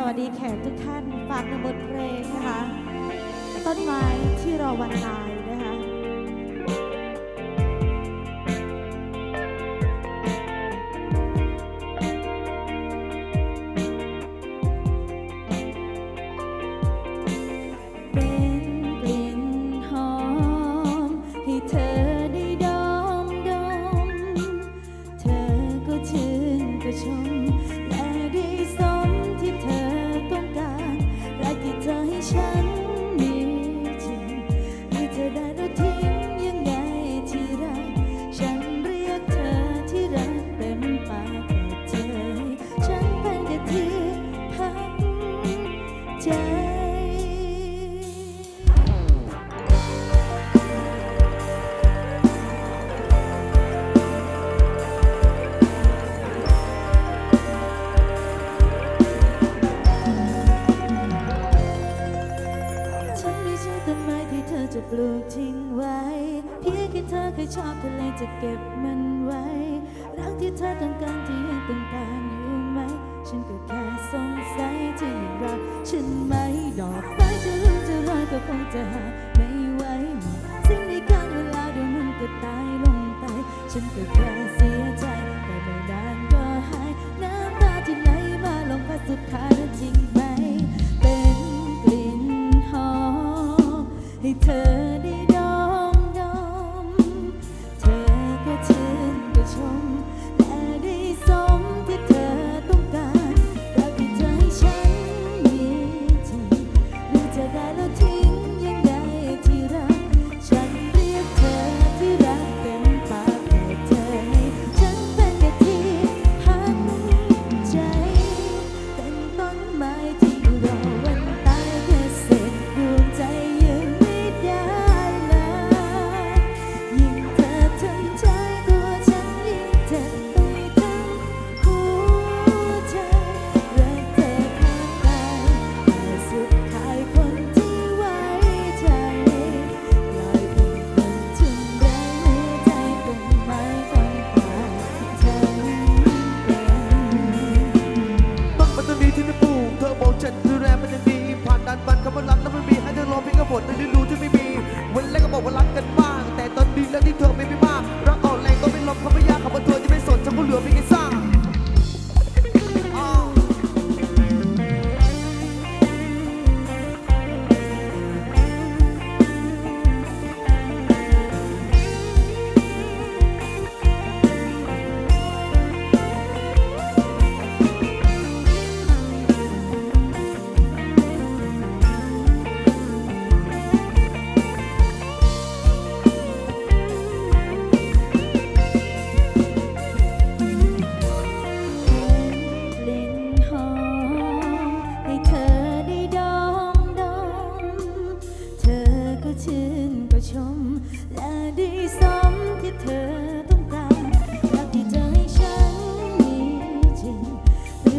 สวัสดีแขกทุกท่าน ฝากในบทเพลงนะคะ ต้นไม้ที่รอวันตาย 真的甜。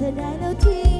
เธอได้แล้วที่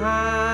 high.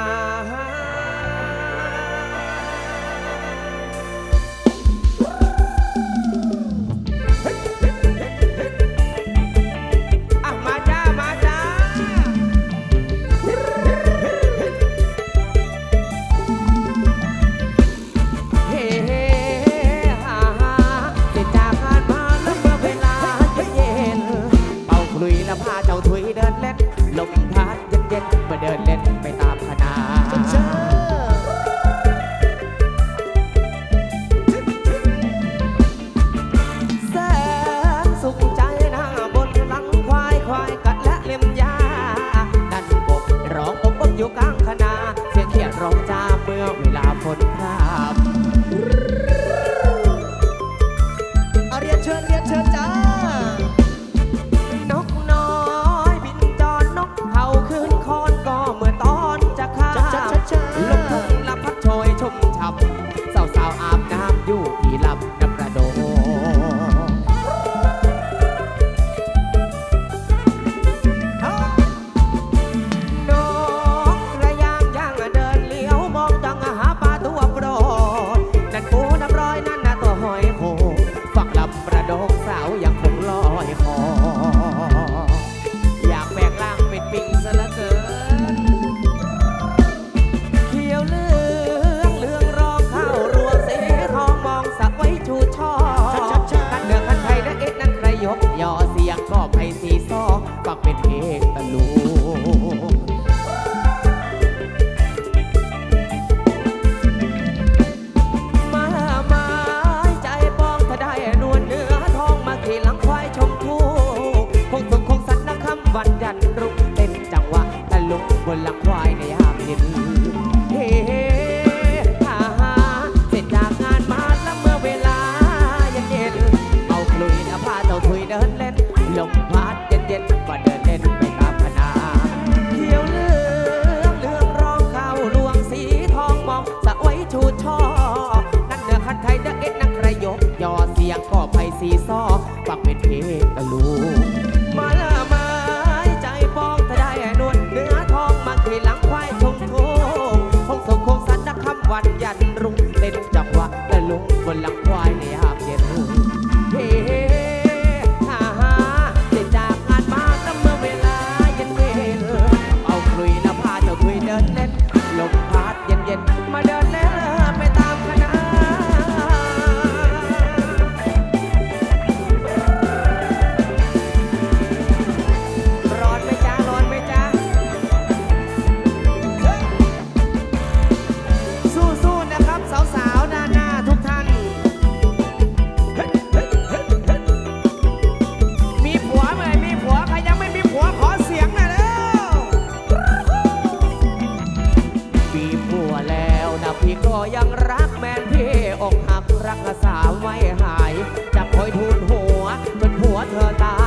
和大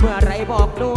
เมื่อไรบอกหนู